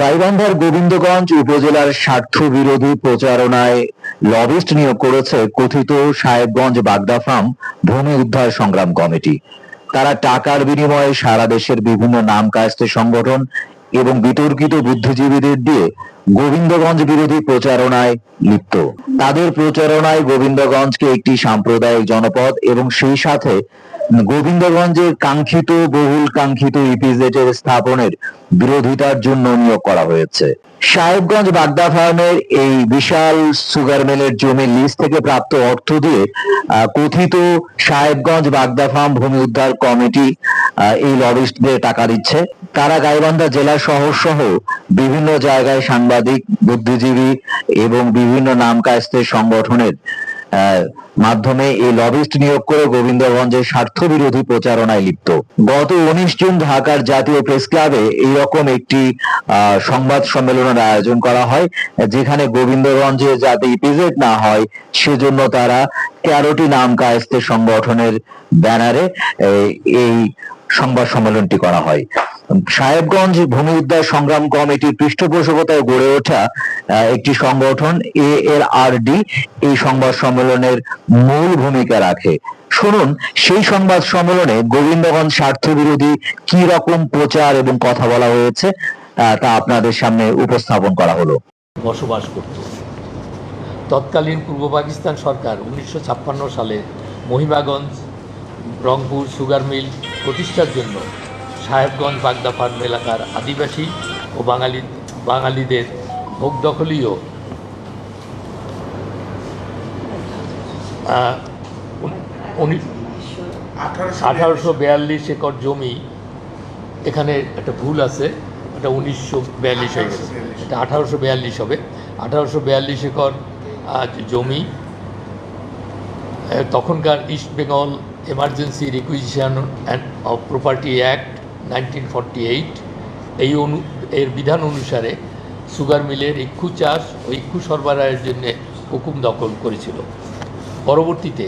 গাইবান্ধার গোবিন্দগঞ্জ উপজেলার স্বার্থ বিরোধী প্রচারণায় লবিস্ট নিয়োগ করেছে কথিত সাহেবগঞ্জ বাগদা ফার্ম ভূমি উদ্ধার সংগ্রাম কমিটি। তারা টাকার বিনিময়ে সারা দেশের বিভিন্ন নাম কায়স্তে সংগঠন এবং বিতর্কিত বুদ্ধিজীবীদের দিয়ে গোবিন্দগঞ্জ বিরোধী প্রচারণায় লিপ্ত। তাদের প্রচারণায় গোবিন্দগঞ্জকে একটি সাম্প্রদায়িক জনপদ এবং সেই সাথে গোবিন্দগঞ্জের কাঙ্ক্ষিত, বহুল কাঙ্ক্ষিত ইপিজেটের স্থাপনের বিরোধিতার জন্য নিয়োগ করা হয়েছে। সাহেবগঞ্জ বাগদা ফার্মের এই বিশাল সুগার মিলের জমি লিজ থেকে প্রাপ্ত অর্থ দিয়ে কথিত সাহেবগঞ্জ বাগদা ফার্ম ভূমি উদ্ধার কমিটি এই লবিস্টদের টাকা দিচ্ছে। তারা গাইবান্ধা জেলা শহর সহ বিভিন্ন জায়গায় সাংবাদিক, বুদ্ধিজীবী এবং বিভিন্ন নাম কায়স্তের সংগঠনের মাধ্যমে এই লবিস্ট নিয়োগ করে গোবিন্দগঞ্জের স্বার্থ বিরোধী প্রচারণায় লিপ্ত। গত উনিশ জুন ঢাকার জাতীয় প্রেস ক্লাবে এইরকম একটি সংবাদ সম্মেলনের আয়োজন করা হয়, যেখানে গোবিন্দগঞ্জে যাতে ইপিজেড না হয়, সেজন্য তারা তেরোটি নাম কায়স্তে সংগঠনের ব্যানারে এই সংবাদ সম্মেলনটি করা হয়। সাহেবগঞ্জ ভূমি উদ্ধার সংগ্রাম কমিটির পৃষ্ঠপোষকতায় গড়ে ওঠা একটি সংগঠন এ এর আর ডি এই সংবাদ সম্মেলনের মূল ভূমিকা রাখে। শুনুন, সেই সংবাদ সম্মেলনে গোবিন্দগঞ্জ স্বার্থ বিরোধী কি রকম প্রচার এবং কথা বলা হয়েছে তা আপনাদের সামনে উপস্থাপন করা হলো। বসবাস করত। তৎকালীন পূর্ব পাকিস্তান সরকার উনিশশো ছাপ্পান্ন সালে মহিমাগঞ্জ, রংপুর সুগার মিল প্রতিষ্ঠার জন্য সাহেবগঞ্জ বাগদা ফার্ম এলাকার আদিবাসী ও বাঙালি বাঙালিদের ভোগ দখলীয় আঠারোশো বিয়াল্লিশ একর জমি এখানে একটা ভুল আছে এটা উনিশশো বিয়াল্লিশ হয়ে গেছে। এটা আঠারোশো বিয়াল্লিশ হবে। আঠারোশো বিয়াল্লিশ একর জমি তখনকার East Bengal emergency requisition and of property act nineteen eight, এই অনু, এর বিধান অনুসারে সুগার মিলের ইক্ষু চাষ ও ইক্ষু সরবরাহের জন্য হুকুম দখল করেছিল। পরবর্তীতে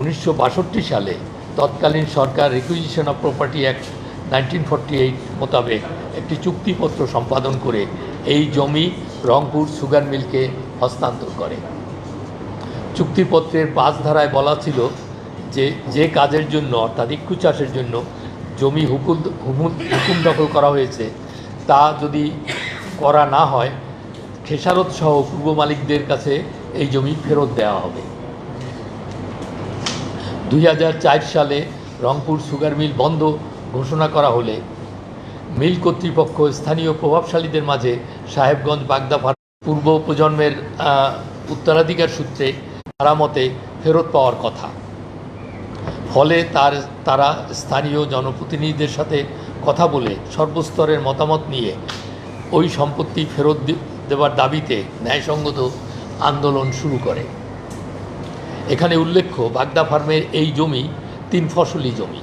উনিশশো বাষট্টি সালে তৎকালীন সরকার requisition of property act nineteen eight মোতাবেক একটি চুক্তিপত্র সম্পাদন করে এই জমি রংপুর সুগার মিলকে হস্তান্তর করে। চুক্তিপত্রের পাঁচ ধারায় বলা ছিল যে যে কাজের জন্য অর্থাৎ ইক্ষু চাষের জন্য জমি হুকুম হুকুম দখল করা হয়েছে, তা যদি করা না হয়, খেসারত সহ পূর্ব মালিকদের কাছে এই জমি ফেরত দেওয়া হবে। দুই হাজার চার সালে রংপুর সুগার মিল বন্ধ ঘোষণা করা হলে মিল কর্তৃপক্ষ স্থানীয় প্রভাবশালীদের মাঝে সাহেবগঞ্জ বাগদা পূর্ব প্রজন্মের উত্তরাধিকার সূত্রে তারা মতে ফেরত পাওয়ার কথা। ফলে তার, তারা স্থানীয় জনপ্রতিনিধিদের সাথে কথা বলে সর্বস্তরের মতামত নিয়ে ওই সম্পত্তি ফেরত দেওয়ার দাবিতে ন্যায়সঙ্গত আন্দোলন শুরু করে। এখানে উল্লেখ্য, বাগদা ফার্মের এই জমি তিন ফসলি জমি।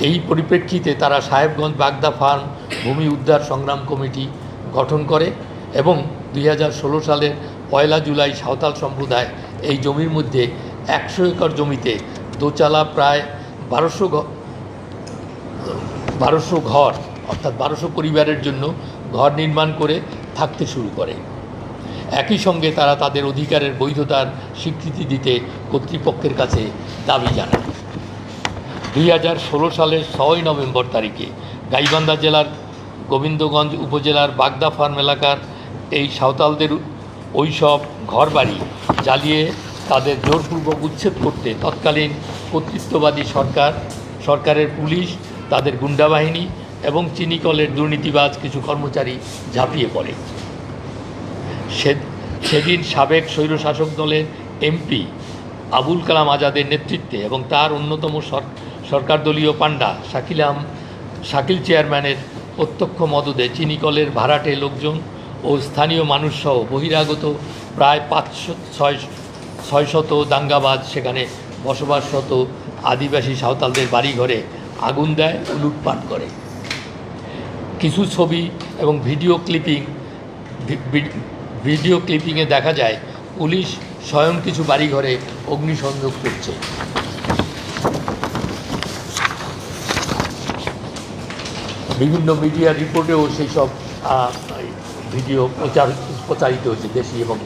এই পরিপ্রেক্ষিতে তারা সাহেবগঞ্জ বাগদা ফার্ম ভূমি উদ্ধার সংগ্রাম কমিটি গঠন করে এবং দুই হাজার ষোলো সালের পয়লা জুলাই সাঁওতাল সম্প্রদায় এই জমির মধ্যে একশো একর জমিতে দোচালা প্রায় বারোশো বারোশো ঘর, অর্থাৎ বারোশো পরিবারের জন্য ঘর নির্মাণ করে থাকতে শুরু করে। একই সঙ্গে তারা তাদের অধিকারের বৈধতার স্বীকৃতি দিতে কর্তৃপক্ষের কাছে দাবি জানায়। দুই হাজার ষোলো সালের ছয়ই নভেম্বর তারিখে গাইবান্ধা জেলার গোবিন্দগঞ্জ উপজেলার বাগদা ফার্ম এলাকার এই সাঁওতালদের ওইসব ঘরবাড়ি জ্বালিয়ে তাদের জোরপূর্বক উচ্ছেদ করতে তৎকালীন কর্তৃত্ববাদী সরকার, সরকারের পুলিশ, তাদের গুন্ডা বাহিনী এবং চিনিকলের দুর্নীতিবাজ কিছু কর্মচারী ঝাঁপিয়ে পড়ে। সে সেদিন সাবেক স্বৈরশাসক দলের এমপি আবুল কালাম আজাদের নেতৃত্বে এবং তার অন্যতম সর- সরকার দলীয় পাণ্ডা শাকিল আম শাকিল চেয়ারম্যানের প্রত্যক্ষ মদদে চিনিকলের ভাড়াটে লোকজন ও স্থানীয় মানুষসহ বহিরাগত প্রায় পাঁচশো ছয় ছয়শত দাঙ্গাবাজ সেখানে বসবাসরত আদিবাসী সাঁওতালদের বাড়িঘরে আগুন দেয় ও লুটপাট করে। কিছু ছবি এবং ভিডিও ক্লিপিং ভিডিও ক্লিপিংয়ে দেখা যায়, পুলিশ স্বয়ং কিছু বাড়িঘরে অগ্নিসংযোগ করছে। বিভিন্ন মিডিয়া রিপোর্টেও সেই সব ভিডিও প্রচার, প্রচারিত হচ্ছে দেশি এবং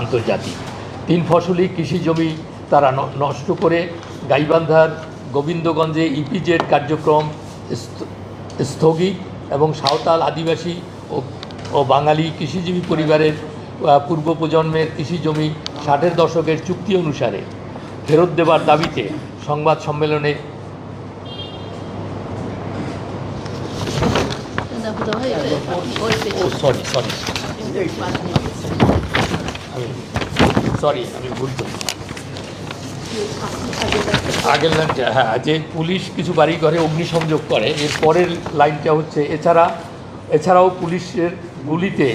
আন্তর্জাতিক। তিন ফসলি কৃষি জমি তারা নষ্ট করে গাইবান্ধার গোবিন্দগঞ্জে ইপিজেড কার্যক্রম স্থগিত এবং সাঁওতাল আদিবাসী ও বাঙালি কৃষিজীবী পরিবারের আহ, পূর্ব প্রজন্মের কৃষি জমি ষাটের দশকের চুক্তি অনুসারে ফেরত দেবার দাবিতে সংবাদ সম্মেলনে ও সরি সরি সরি আমি ভুল করি আগের লাইনটা হ্যাঁ যে পুলিশ কিছু বাড়ি ঘরে অগ্নিসংযোগ করে, এর পরের লাইনটা হচ্ছে এছাড়া, এছাড়াও পুলিশের গুলিতে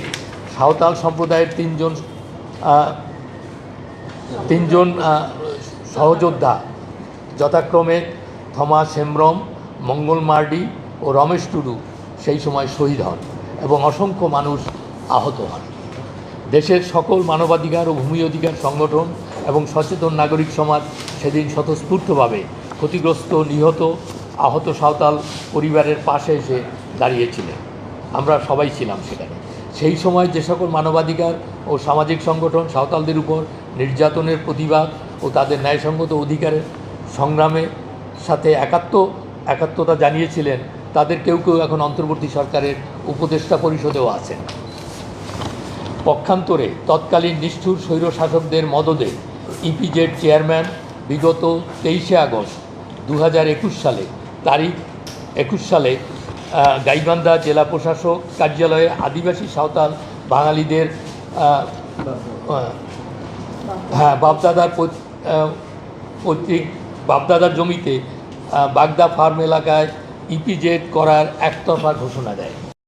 সাঁওতাল সম্প্রদায়ের তিনজন তিনজন সহযোদ্ধা, যথাক্রমে থমাস হেমব্রম, মঙ্গল মার্ডি ও রমেশ টুডু সেই সময় শহীদ হন এবং অসংখ্য মানুষ আহত হন। দেশের সকল মানবাধিকার ও ভূমি অধিকার সংগঠন এবং সচেতন নাগরিক সমাজ সেদিন স্বতঃস্ফূর্তভাবে ক্ষতিগ্রস্ত, নিহত, আহত সাঁওতাল পরিবারের পাশে এসে দাঁড়িয়েছিলেন। আমরা সবাই ছিলাম সেখানে। সেই সময় যে সকল মানবাধিকার ও সামাজিক সংগঠন সাঁওতালদের উপর নির্যাতনের প্রতিবাদ ও তাদের ন্যায়সঙ্গত অধিকারের সংগ্রামে সাথে একাত্ম, একাত্মতা জানিয়েছিলেন, তাদের কেউ কেউ এখন অন্তর্বর্তী সরকারের উপদেষ্টা পরিষদেও আছেন। পক্ষান্তরে তৎকালীন নিষ্ঠুর স্বৈরশাসকদের মদদে ইপিজেড চেয়ারম্যান বিগত তেইশে আগস্ট দু হাজার একুশ সালে, তারিখ একুশ সালে গাইবান্ধা জেলা প্রশাসক কার্যালয়ে আদিবাসী সাঁওতাল বাঙালিদের হ্যাঁ বাপদাদার পৈত- পৈতৃক, বাপদাদার জমিতে বাগদা ফার্ম এলাকায় ইপিজেড করার একতরফা ঘোষণা দেয়।